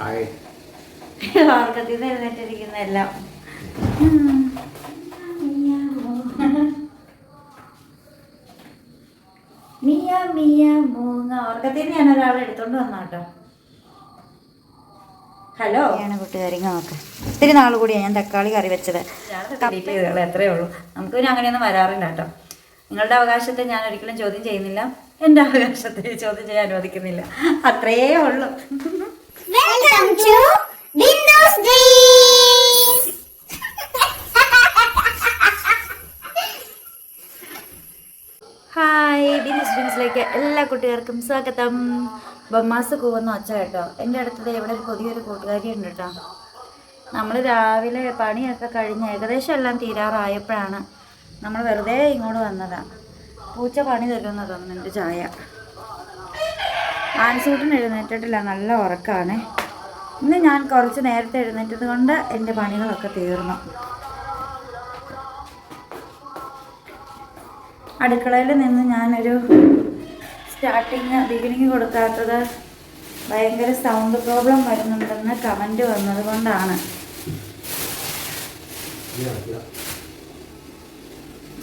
Hi. ഓർക്കത്തിൽ നിന്ന് എഴുന്നേറ്റിരിക്കുന്ന എല്ലാം. മിയ മിയ മൂങ്ങ. ഓർക്കത്തിൽ നിന്ന് ഞാൻ ഒരാളെ എടുത്തോണ്ട് വന്നാട്ടോ. ഹലോ. ആണ് കൂട്ടുകാരിങ്ങ നോക്ക് ഒത്തിരി നാൾ കൂടിയാണ് ഞാൻ തക്കാളി കറി വെച്ചത്. എത്രയേ ഉള്ളൂ. നമുക്ക് പിന്നെ അങ്ങനെയൊന്നും വരാറില്ല കേട്ടോ. നിങ്ങളുടെ അവകാശത്തെ ഞാൻ ഒരിക്കലും ചോദ്യം ചെയ്യുന്നില്ല. എന്റെ അവകാശത്തെ ചോദ്യം ചെയ്യാൻ അനുവദിക്കുന്നില്ല. അത്രയേ ഉള്ളൂ. Welcome to Windows Dreams! Hi Bindu's ഡ്രീംസിലേക്ക് എല്ലാ കുട്ടികൾക്കും സ്വാഗതം. ബൊമ്മാസ് കൂവുന്ന ഒച്ച കേട്ടോ. എന്റെ അടുത്തത് ഇവിടെ ഒരു പുതിയൊരു കൂട്ടുകാരി ഉണ്ട് കേട്ടോ. നമ്മൾ രാവിലെ പണിയൊക്കെ കഴിഞ്ഞ് ഏകദേശം എല്ലാം തീരാറായപ്പോഴാണ് നമ്മൾ വെറുതെ ഇങ്ങോട്ട് വന്നതാണ് പൂച്ച പണി തരുമെന്ന് തോന്നുന്നുണ്ട് ചായ. ആൻസൂട്ടിന് എഴുന്നേറ്റിട്ടില്ല നല്ല ഉറക്കമാണ്. ഇന്ന് ഞാൻ കുറച്ച് നേരത്തെ എഴുന്നേറ്റത് കൊണ്ട് എന്റെ പണികളൊക്കെ തീർന്നു. അടുക്കളയിൽ നിന്ന് ഞാനൊരു സ്റ്റാർട്ടിങ് ബിഗിനിങ് കൊടുക്കാത്തത് ഭയങ്കര സൗണ്ട് പ്രോബ്ലം വരുന്നുണ്ടെന്ന് കമന്റ് വന്നത് കൊണ്ടാണ്.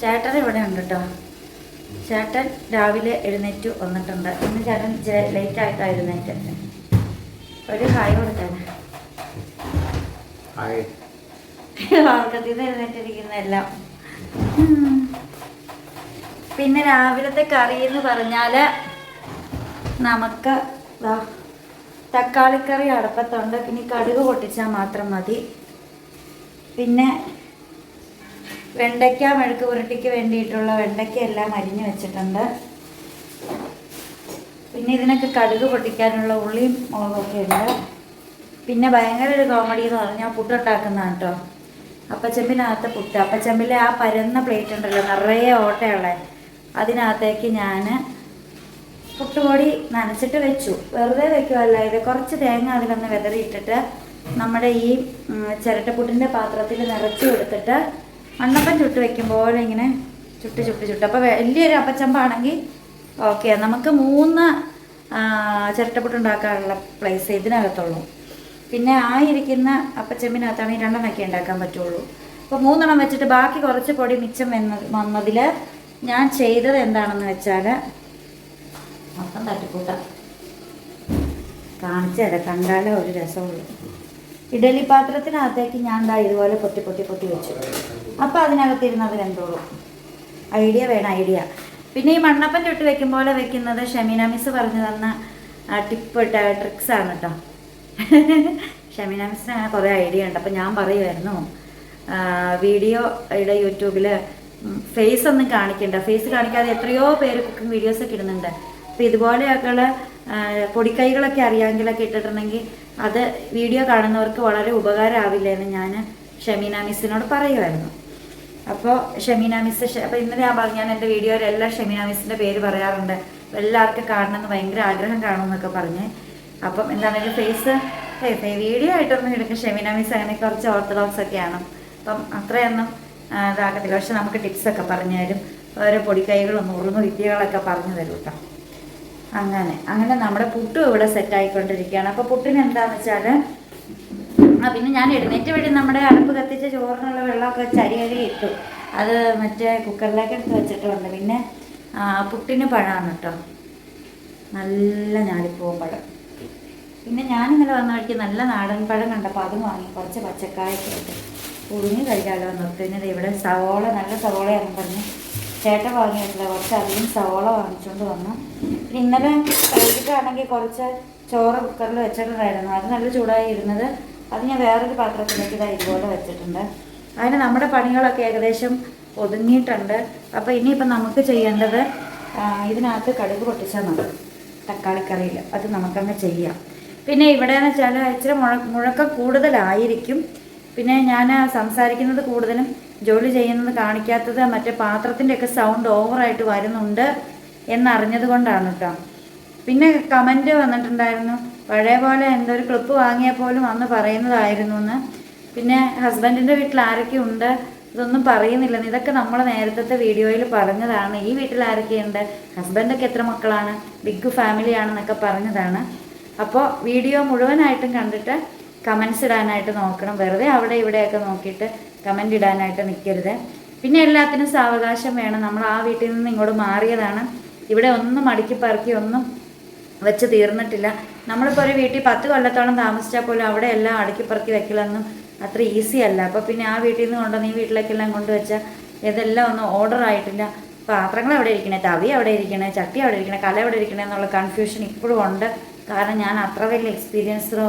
ചേട്ടൻ ഇവിടെ ഉണ്ട്? കേട്ടോ ചേട്ടൻ രാവിലെ എഴുന്നേറ്റ് വന്നിട്ടുണ്ട്. ഇന്ന് ചേട്ടൻ ലേറ്റ് ആയിട്ടാണ് എഴുന്നേറ്റ്. ഒരു ഹായ് കൊടുക്കാൻ നിന്ന് എഴുന്നേറ്റിരിക്കുന്ന എല്ലാം. പിന്നെ രാവിലത്തെ കറി എന്ന് പറഞ്ഞാൽ നമുക്ക് തക്കാളിക്കറി അടപ്പത്തുണ്ട്. പിന്നെ കടുക് പൊട്ടിച്ചാൽ മാത്രം മതി. പിന്നെ വെണ്ടയ്ക്ക മെഴുക്ക് പുരട്ടിക്ക് വേണ്ടിയിട്ടുള്ള വെണ്ടയ്ക്ക എല്ലാം അരിഞ്ഞു വെച്ചിട്ടുണ്ട്. പിന്നെ ഇതിനൊക്കെ കടുക് പൊട്ടിക്കാനുള്ള ഉള്ളിയും മുളകൊക്കെ ഉണ്ട്. പിന്നെ ഭയങ്കര ഒരു കോമഡി എന്ന് പറഞ്ഞാൽ പുട്ടുണ്ടാക്കുന്നതാണ് കേട്ടോ അപ്പച്ചമ്പിനകത്ത് പുട്ട്. അപ്പച്ചമ്പിലെ ആ പരന്ന പ്ലേറ്റ് ഉണ്ടല്ലോ നിറയെ ഓട്ടയുള്ള. അതിനകത്തേക്ക് ഞാൻ പുട്ടുപൊടി നനച്ചിട്ട് വെച്ചു. വെറുതെ വെക്കുമല്ല ഇത് കുറച്ച് തേങ്ങ അതിലൊന്ന് വിതറിയിട്ടിട്ട് നമ്മുടെ ഈ ചിരട്ടപ്പുട്ടിന്റെ പാത്രത്തിൽ നിറച്ച് കൊടുത്തിട്ട് മണ്ണപ്പം ചുട്ട് വെക്കുമ്പോൾ ഇങ്ങനെ ചുട്ട് ചുട്ട് ചുട്ട്. അപ്പോൾ വലിയൊരു അപ്പച്ചമ്പാണെങ്കിൽ ഓക്കെ നമുക്ക് മൂന്ന് ആ, ചിരട്ടപ്പുട്ട് ഉണ്ടാക്കാനുള്ള പ്ലേസ് ഇതിനകത്തുള്ളൂ. പിന്നെ ആ ഇരിക്കുന്ന അപ്പച്ചെമ്പിനകത്താണ് ഈ രണ്ടെണ്ണമൊക്കെ ഉണ്ടാക്കാൻ പറ്റുള്ളൂ. അപ്പോൾ മൂന്നെണ്ണം വെച്ചിട്ട് ബാക്കി കുറച്ച് പൊടി മിച്ചം വന്ന വന്നതിൽ ഞാൻ ചെയ്തത് എന്താണെന്ന് വെച്ചാൽ മൊത്തം തട്ടിക്കൂട്ട. കാണിച്ചു തരാം കണ്ടാലേ ഒരു രസമുള്ളൂ. ഇഡലി പാത്രത്തിനകത്തേക്ക് ഞാൻ ദാ ഇതുപോലെ പൊട്ടി പൊട്ടി പൊട്ടി വെച്ചു. അപ്പോൾ അതിനകത്തിരുന്നത് എന്തോളും ഐഡിയ വേണം ഐഡിയ. പിന്നെ ഈ മണ്ണപ്പം ചുട്ട് വെക്കും പോലെ വെക്കുന്നത് ഷമീന മിസ് പറഞ്ഞു തന്ന ടിപ്പ് ട്രിക്സ് ആണ് കേട്ടോ ഷമീന മിസ്സിന് അങ്ങനെ കുറേ ഐഡിയ ഉണ്ട്. അപ്പം ഞാൻ പറയുമായിരുന്നു വീഡിയോയുടെ യൂട്യൂബിൽ ഫേസ് ഒന്നും കാണിക്കണ്ട. ഫേസ് കാണിക്കാതെ എത്രയോ പേര് കുക്കിംഗ് വീഡിയോസൊക്കെ ഇടുന്നുണ്ട്. അപ്പം ഇതുപോലെയൊക്കെയുള്ള പൊടിക്കൈകളൊക്കെ അറിയാമെങ്കിലൊക്കെ ഇട്ടിട്ടുണ്ടെങ്കിൽ അത് വീഡിയോ കാണുന്നവർക്ക് വളരെ ഉപകാരമാവില്ല എന്ന് ഞാൻ ഷമീന മിസ്സിനോട് പറയുമായിരുന്നു അപ്പോൾ ഷമീന മിസ് അപ്പോൾ ഇന്നലെ ഞാൻ പറഞ്ഞു ഞാൻ എന്റെ വീഡിയോയിൽ എല്ലാ ഷമീന മിസ്സിന്റെ പേര് പറയാറുണ്ട്. എല്ലാവർക്കും കാണണമെന്ന് ഭയങ്കര ആഗ്രഹം കാണുമെന്നൊക്കെ പറഞ്ഞ്. അപ്പം എന്താണെങ്കിലും ഫേസ്? വീഡിയോ ആയിട്ടൊന്നും എടുക്കും ഷമീന മിസ് അങ്ങനെ കുറച്ച് ഓർത്തഡോക്സ് ഒക്കെയാണ്. അപ്പം അത്രയൊന്നും ഇതാക്കത്തില്ല പക്ഷെ നമുക്ക് ടിപ്സൊക്കെ പറഞ്ഞു തരും. ഓരോ പൊടിക്കൈകളും നുറുങ്ങു വിദ്യകളൊക്കെ പറഞ്ഞു തരും കേട്ടോ. അങ്ങനെ. അങ്ങനെ നമ്മുടെ പുട്ടും ഇവിടെ സെറ്റായിക്കൊണ്ടിരിക്കുകയാണ് അപ്പോൾ പുട്ടിന് എന്താണെന്ന് വെച്ചാൽ ആ പിന്നെ ഞാൻ എഴുന്നേറ്റ് വഴി നമ്മുടെ അടുപ്പ് കത്തിച്ച ചോറിനുള്ള വെള്ളമൊക്കെ ചരി കഴുകി ഇട്ടു. അത് മറ്റേ കുക്കറിലേക്ക് എടുത്ത് വെച്ചിട്ടുണ്ട്. പിന്നെ പുട്ടിന് പഴമാണ് കേട്ടോ നല്ല ഞാലിപ്പൂവൻ പഴം. പിന്നെ ഞാൻ ഇന്നലെ വന്ന വഴിക്ക് നല്ല നാടൻ പഴം കണ്ടപ്പോൾ അതും വാങ്ങി. കുറച്ച് പച്ചക്കായൊക്കെ ഇട്ട്. പുഴുങ്ങി കഴിക്കാമല്ലോ എന്ന് ഓർത്തു ഇവിടെ സവോള നല്ല സവോളയാണെന്ന് പറഞ്ഞ്. ചേട്ടൻ വാങ്ങിയിട്ടില്ല കുറച്ച് അധികം സവോള വാങ്ങിച്ചുകൊണ്ട് വന്നു. പിന്നെ ഇന്നലെ കഴിച്ചിട്ടാണെങ്കിൽ കുറച്ച് ചോറ് കുക്കറിൽ വെച്ചിട്ടുണ്ടായിരുന്നു. അത് നല്ല ചൂടായി ഇരുന്നത്. അത് ഞാൻ വേറൊരു പാത്രത്തിലേക്ക് ഇതാ ഇതുപോലെ വെച്ചിട്ടുണ്ട്. അതിന് നമ്മുടെ പണികളൊക്കെ ഏകദേശം ഒതുങ്ങിയിട്ടുണ്ട്. അപ്പോൾ ഇനിയിപ്പോൾ നമുക്ക് ചെയ്യേണ്ടത് ഇതിനകത്ത് കടുക് പൊട്ടിച്ചാൽ മതി. തക്കാളിക്കറിയിൽ അത് നമുക്കങ്ങ് ചെയ്യാം. പിന്നെ ഇവിടെ എന്ന് വെച്ചാൽ ഇച്ചിരി മുഴ മുഴക്കം കൂടുതലായിരിക്കും. പിന്നെ ഞാൻ സംസാരിക്കുന്നത് കൂടുതലും ജോലി ചെയ്യുന്നത് കാണിക്കാത്തത് മറ്റേ പാത്രത്തിന്റെയൊക്കെ സൗണ്ട് ഓവറായിട്ട് വരുന്നുണ്ട് എന്നറിഞ്ഞത് കൊണ്ടാണ് കേട്ടോ പിന്നെ കമന്റ് വന്നിട്ടുണ്ടായിരുന്നു പഴയ പോലെ എന്തോ ഒരു ക്ലിപ്പ് വാങ്ങിയാൽ പോലും അന്ന് പറയുന്നതായിരുന്നു എന്ന് പിന്നെ ഹസ്ബൻഡിന്റെ വീട്ടിൽ ആരൊക്കെ ഉണ്ട്? ഇതൊന്നും പറയുന്നില്ല. ഇതൊക്കെ നമ്മൾ നേരത്തെ വീഡിയോയിൽ പറഞ്ഞതാണ്. ഈ വീട്ടിൽ ആരൊക്കെയുണ്ട്? ഹസ്ബൻഡൊക്കെ എത്ര മക്കളാണ്? ബിഗ് ഫാമിലിയാണെന്നൊക്കെ പറഞ്ഞതാണ്. അപ്പോൾ വീഡിയോ മുഴുവനായിട്ടും കണ്ടിട്ട് കമൻസ് ഇടാനായിട്ട് നോക്കണം. വെറുതെ അവിടെ ഇവിടെയൊക്കെ നോക്കിയിട്ട് കമന്റ് ഇടാനായിട്ട് നിൽക്കരുത് പിന്നെ എല്ലാത്തിനും സാവകാശം വേണം. നമ്മൾ ആ വീട്ടിൽ നിന്ന് ഇങ്ങോട്ട് മാറിയതാണ്. ഇവിടെ ഒന്നും മടക്കി പറക്കി ഒന്നും വെച്ച് തീർന്നിട്ടില്ല. നമ്മളിപ്പോൾ ഒരു വീട്ടിൽ പത്ത് കൊല്ലത്തോളം താമസിച്ചാൽ പോലും അവിടെ എല്ലാം അടുക്കി പറക്കി വെക്കലൊന്നും അത്ര ഈസി അല്ല. അപ്പോൾ പിന്നെ ആ വീട്ടിൽ നിന്ന് കൊണ്ടുവന്ന് ഈ വീട്ടിലേക്കെല്ലാം കൊണ്ടുവച്ചാൽ ഇതെല്ലാം ഒന്നും ഓർഡർ ആയിട്ടില്ല. പാത്രങ്ങൾ എവിടെ ഇരിക്കണേ? തവി അവിടെ ഇരിക്കണേ? ചട്ടി അവിടെ ഇരിക്കണേ? കല അവിടെ ഇരിക്കണേ എന്നുള്ള കൺഫ്യൂഷൻ ഇപ്പോഴും ഉണ്ട്. കാരണം ഞാൻ അത്ര വലിയ എക്സ്പീരിയൻസോ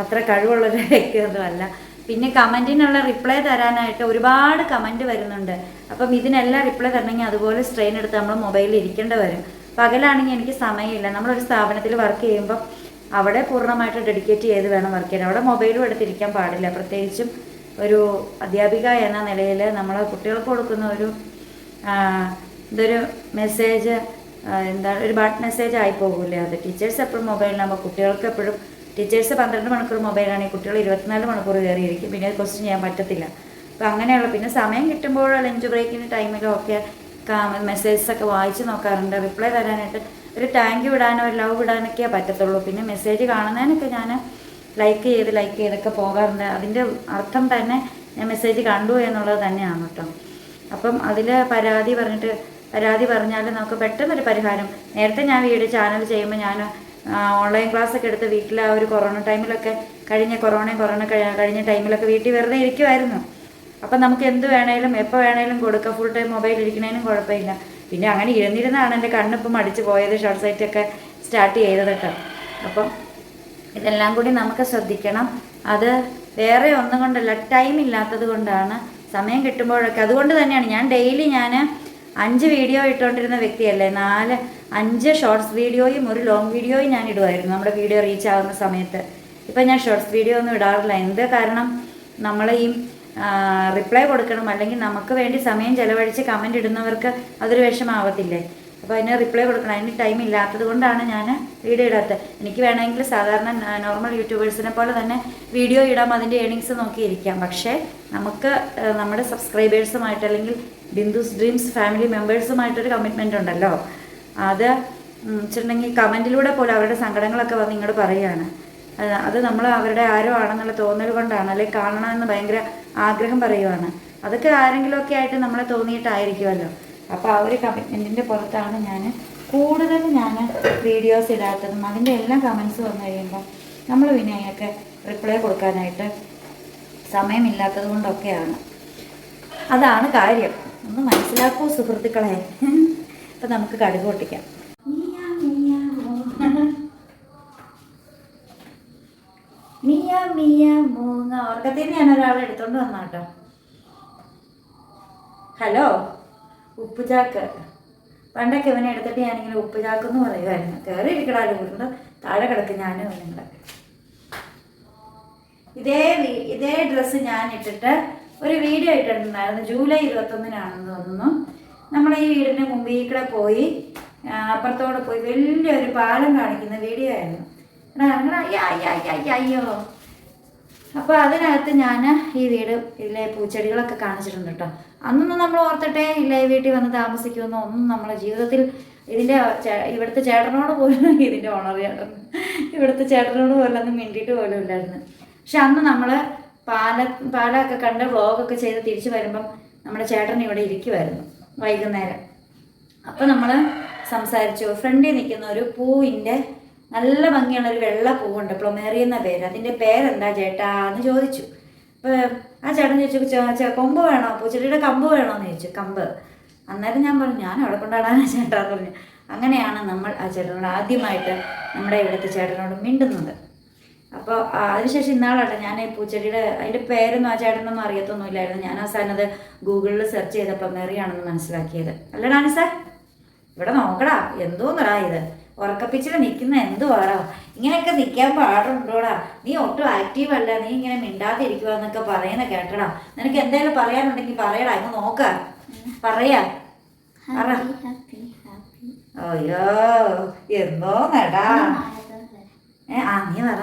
അത്ര കഴിവുള്ളൊരു വ്യക്തിയൊന്നുമല്ല. പിന്നെ കമന്റിനുള്ള റിപ്ലൈ തരാനായിട്ട് ഒരുപാട് കമന്റ് വരുന്നുണ്ട്. അപ്പം ഇതിനെല്ലാം റിപ്ലൈ തരണമെങ്കിൽ അതുപോലെ സ്ട്രെയിൻ എടുത്ത് നമ്മൾ മൊബൈലിൽ ഇരിക്കേണ്ടി വരും. പകലാണെങ്കിൽ എനിക്ക് സമയമില്ല. നമ്മളൊരു സ്ഥാപനത്തിൽ വർക്ക് ചെയ്യുമ്പോൾ അവിടെ പൂർണമായിട്ട് ഡെഡിക്കേറ്റ് ചെയ്ത് വേണം വർക്ക് ചെയ്യാൻ. അവിടെ മൊബൈലും എടുത്തിരിക്കാൻ പാടില്ല. പ്രത്യേകിച്ചും ഒരു അധ്യാപിക എന്ന നിലയിൽ നമ്മൾ കുട്ടികൾക്ക് കൊടുക്കുന്ന ഒരു ഇതൊരു മെസ്സേജ് എന്താ ഒരു ബാഡ് മെസ്സേജ് ആയി പോകില്ലേ? അത് ടീച്ചേഴ്സ് എപ്പോഴും മൊബൈലിലാകുമ്പോൾ കുട്ടികൾക്ക് എപ്പോഴും ടീച്ചേഴ്സ് പന്ത്രണ്ട് മണിക്കൂർ മൊബൈലാണെങ്കിൽ കുട്ടികൾ ഇരുപത്തിനാല് മണിക്കൂർ കയറിയിരിക്കും. പിന്നെ ക്വസ്റ്റ്യൻ ചെയ്യാൻ പറ്റത്തില്ല. അപ്പം അങ്ങനെയുള്ള പിന്നെ സമയം കിട്ടുമ്പോൾ ലഞ്ച് ബ്രേക്കിന്റെ ടൈമിലും ഒക്കെ മെസ്സേജസൊക്കെ വായിച്ച് നോക്കാറുണ്ട്. റിപ്ലൈ തരാനായിട്ട് ഒരു താങ്ക് യു വിടാനോ ഒരു ലവ് വിടാനൊക്കെ പറ്റത്തുള്ളൂ. പിന്നെ മെസ്സേജ് കാണുന്നതിനൊക്കെ ഞാൻ ലൈക്ക് ചെയ്ത് ലൈക്ക് ചെയ്തൊക്കെ പോകാറുണ്ട്. അതിന്റെ അർത്ഥം തന്നെ ഞാൻ മെസ്സേജ് കണ്ടു എന്നുള്ളത് തന്നെയാണ് കേട്ടോ. അപ്പം അതിൽ പരാതി പറഞ്ഞിട്ട് പരാതി പറഞ്ഞാൽ നമുക്ക് പെട്ടെന്നൊരു പരിഹാരം. നേരത്തെ ഞാൻ വീഡിയോ ചാനൽ ചെയ്യുമ്പോൾ ഞാൻ ഓൺലൈൻ ക്ലാസ് ഒക്കെ എടുത്ത് വീട്ടിൽ ആ ഒരു കൊറോണ ടൈമിലൊക്കെ കഴിഞ്ഞ കൊറോണ കൊറോണ കഴിഞ്ഞ ടൈമിലൊക്കെ വീട്ടിൽ വെറുതെ ഇരിക്കുമായിരുന്നു അപ്പം നമുക്ക് എന്ത് വേണേലും എപ്പോൾ വേണേലും കൊടുക്കാം. ഫുൾ ടൈം മൊബൈൽ ഇരിക്കണേനും കുഴപ്പമില്ല. പിന്നെ അങ്ങനെ ഇരുന്നിരുന്നാണ് എന്റെ കണ്ണിപ്പം മടിച്ച് പോയത് ഷോർട്ട് സൈറ്റൊക്കെ സ്റ്റാർട്ട് ചെയ്തതൊക്കെ അപ്പം ഇതെല്ലാം കൂടി നമുക്ക് ശ്രദ്ധിക്കണം. അത് വേറെ ഒന്നും കൊണ്ടല്ല ടൈം ഇല്ലാത്തത് കൊണ്ടാണ് സമയം കിട്ടുമ്പോഴൊക്കെ. അതുകൊണ്ട് തന്നെയാണ് ഞാൻ ഡെയിലി ഞാൻ അഞ്ച് വീഡിയോ ഇട്ടുകൊണ്ടിരുന്ന വ്യക്തിയല്ലേ? നാല് അഞ്ച് ഷോർട്സ് വീഡിയോയും ഒരു ലോങ് വീഡിയോയും ഞാൻ ഇടുമായിരുന്നു നമ്മുടെ വീഡിയോ റീച്ച് ആവുന്ന സമയത്ത്. ഇപ്പം ഞാൻ ഷോർട്സ് വീഡിയോ ഒന്നും ഇടാറില്ല. എന്ത് കാരണം? നമ്മൾ ഈ റിപ്ലൈ കൊടുക്കണം. അല്ലെങ്കിൽ നമുക്ക് വേണ്ടി സമയം ചെലവഴിച്ച് കമന്റ് ഇടുന്നവർക്ക് അതൊരു വിഷമാവത്തില്ലേ? അപ്പോൾ അതിന് റിപ്ലൈ കൊടുക്കണം. അതിന് ടൈം ഇല്ലാത്തത് കൊണ്ടാണ് ഞാൻ വീഡിയോ ഇടാത്തത് എനിക്ക് വേണമെങ്കിൽ സാധാരണ നോർമൽ യൂട്യൂബേഴ്സിനെ പോലെ തന്നെ വീഡിയോ ഇടാം അതിന്റെ ഏണിങ്സ് നോക്കിയിരിക്കാം. പക്ഷേ നമുക്ക് നമ്മുടെ സബ്സ്ക്രൈബേഴ്സുമായിട്ട് അല്ലെങ്കിൽ ബിന്ദുസ് ഡ്രീംസ് ഫാമിലി മെമ്പേഴ്സുമായിട്ടൊരു കമ്മിറ്റ്മെന്റ് ഉണ്ടല്ലോ. അത് വെച്ചിട്ടുണ്ടെങ്കിൽ കമന്റിലൂടെ പോലും അവരുടെ സങ്കടങ്ങളൊക്കെ വന്ന് ഇങ്ങോട്ട് പറയുകയാണ് അത് നമ്മൾ അവരുടെ ആരോ ആണെന്നുള്ള തോന്നൽ കൊണ്ടാണ് അല്ലെങ്കിൽ കാണണമെന്ന് ഭയങ്കര ആഗ്രഹം പറയുവാണ്. അതൊക്കെ ആരെങ്കിലുമൊക്കെ ആയിട്ട് നമ്മളെ തോന്നിയിട്ടായിരിക്കുമല്ലോ. അപ്പോൾ ആ ഒരു കമ്മിറ്റ്മെന്റിന്റെ പുറത്താണ് ഞാൻ കൂടുതൽ ഞാൻ വീഡിയോസ് ഇടാത്തതും അതിന്റെ എല്ലാം കമൻസ് വന്നു കഴിയുമ്പോൾ നമ്മൾ പിന്നെ അതിനൊക്കെ റിപ്ലൈ കൊടുക്കാനായിട്ട് സമയമില്ലാത്തത് കൊണ്ടൊക്കെയാണ്. അതാണ് കാര്യം. ഒന്ന് മനസ്സിലാക്കൂ സുഹൃത്തുക്കളെ. അപ്പം നമുക്ക് കടുക് പൊട്ടിക്കാം. മിയാ, മിയാ, മൂങ്ങ ഉറക്കത്തിൽ ഞാൻ ഒരാളെ എടുത്തോണ്ട് വന്നാട്ടോ. ഹലോ? ഉപ്പുചാക്ക്. പണ്ടൊക്കെ ഇവനെ എടുത്തിട്ട് ഞാനിങ്ങനെ ഉപ്പുചാക്ക് എന്ന് പറയുമായിരുന്നു. കയറി ഇരിക്കടാലും കൂടുണ്ട് താഴെ കിടക്കും ഞാനും ഇവനും ഇതേ ഇതേ ഡ്രസ്സ് ഞാൻ ഇട്ടിട്ട് ഒരു വീഡിയോ ഇട്ടിട്ടുണ്ടായിരുന്നു. ജൂലൈ ഇരുപത്തൊന്നിനാണെന്ന് തോന്നുന്നു. നമ്മൾ ഈ വീടിന് മുമ്പ് ഈ കൂടെ പോയി അപ്പുറത്തോടെ പോയി വലിയൊരു പാലം കാണിക്കുന്ന വീഡിയോ ആയിരുന്നു. അയ്യ, അയ്യ, അയ്യ, അയ്യ, അയ്യോ അപ്പോൾ അതിനകത്ത് ഞാൻ ഈ വീട് ഇതിലെ പൂച്ചെടികളൊക്കെ കാണിച്ചിട്ടുണ്ട് കേട്ടോ അന്നൊന്നും നമ്മൾ ഓർത്തിട്ടേ ഇല്ലേ വീട്ടിൽ വന്ന് താമസിക്കുമെന്നോ ഒന്നും നമ്മളെ ജീവിതത്തിൽ ഇതിന്റെ ഇവിടുത്തെ ചേട്ടനോട് പോലും ഇതിന്റെ ഓണർ ചേട്ടൻ ഇവിടുത്തെ ചേട്ടനോട് പോലും ഒന്നും മിണ്ടിയിട്ട് പോലും ഇല്ലായിരുന്നു. പക്ഷെ അന്ന് നമ്മൾ പാല പാലൊക്കെ കണ്ട് വ്ളോഗൊക്കെ ചെയ്ത് തിരിച്ചു വരുമ്പം നമ്മുടെ ചേട്ടൻ ഇവിടെ ഇരിക്കുമായിരുന്നു വൈകുന്നേരം. അപ്പോൾ നമ്മൾ സംസാരിച്ചു ഫ്രണ്ടിൽ നിൽക്കുന്ന ഒരു പൂവിന്റെ നല്ല ഭംഗിയുള്ള ഒരു വെള്ള പൂവുണ്ട് പ്ലൊമേറി എന്ന പേര്. അതിന്റെ പേരെന്താ ചേട്ടാ എന്ന് ചോദിച്ചു. അപ്പോൾ ആ ചേട്ടൻ ചോദിച്ചു "ചെ- ചെ- കൊമ്പ് വേണോ? പൂച്ചെടിയുടെ കമ്പ് വേണോ എന്ന് ചോദിച്ചു. കമ്പ്. അന്നേരം ഞാൻ പറഞ്ഞു ഞാൻ അവിടെ കൊണ്ടാടാനാ ചേട്ടാ പറഞ്ഞു. അങ്ങനെയാണ് നമ്മൾ ആ ചേട്ടനോട് ആദ്യമായിട്ട് നമ്മുടെ ഇവിടുത്തെ ചേട്ടനോട് മിണ്ടുന്നത്. അപ്പോൾ അതിനുശേഷം ഇന്നാളാട്ടെ ഞാൻ ഈ പൂച്ചെടിയുടെ അതിന്റെ പേരൊന്നും ആ ചേട്ടനൊന്നും അറിയത്തൊന്നുമില്ലായിരുന്നു. ഞാൻ അവസാനം അത് ഗൂഗിളിൽ സെർച്ച് ചെയ്തപ്പോൾ മെറിയാണെന്ന് മനസ്സിലാക്കിയത്. അല്ലടാ സാർ ഇവിടെ നോക്കടാ എന്തോന്നടാ ഇത്? ഉറക്കപ്പിച്ചിൽ നിൽക്കുന്ന എന്തുവാടാ ഇങ്ങനെയൊക്കെ നിൽക്കാൻ പാടുണ്ടോടാ? നീ ഒട്ടും ആക്റ്റീവ് അല്ല. നീ ഇങ്ങനെ മിണ്ടാതിരിക്കുക എന്നൊക്കെ പറയുന്ന കേട്ടടാ. നിനക്ക് എന്തെങ്കിലും പറയാനുണ്ടെങ്കിൽ പറയടാ. അങ്ങ് നോക്ക. പറയാ. പറ. happy, happy. നീ പറ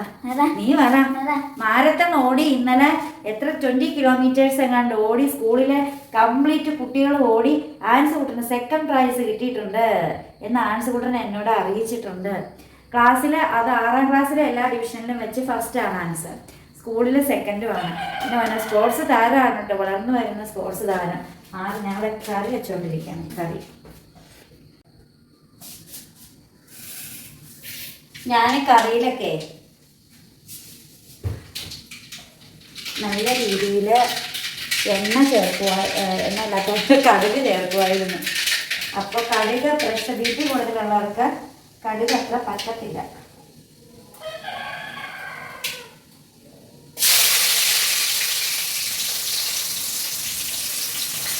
നീ. മാരത്തൺ ഓടി ഇന്നലെ എത്ര ട്വന്റി കിലോമീറ്റേഴ്സ് എങ്ങാണ്ട് ഓടി സ്കൂളിലെ കംപ്ലീറ്റ് കുട്ടികൾ ഓടി ആൻസ് കുട്ടന് സെക്കൻഡ് പ്രൈസ് കിട്ടിയിട്ടുണ്ട് എന്ന് ആൻസ് കുട്ടൻ എന്നോട് അറിയിച്ചിട്ടുണ്ട്. ക്ലാസ്സിൽ അത് ആറാം ക്ലാസ്സിലെ എല്ലാ ഡിവിഷനിലും വെച്ച് ഫസ്റ്റ് ആണ് ആൻസ്. സ്കൂളിൽ സെക്കൻഡും ആണ്. പിന്നെ പറഞ്ഞാൽ സ്പോർട്സ് താരമാണ് കേട്ടോ വളർന്നു വരുന്ന സ്പോർട്സ് താരം. ആറ് ഞങ്ങളെ കറി വെച്ചുകൊണ്ടിരിക്കുകയാണ് കറി. ഞാൻ കറിയിലൊക്കെ നല്ല രീതിയിൽ എണ്ണ ചേർക്കുക എണ്ണ കടുക് ചേർക്കുമായിരുന്നു അപ്പോൾ കടുക് പ്രഷർ ബി കൂടുതലുള്ളവർക്ക് കടുക് അത്ര പറ്റത്തില്ല.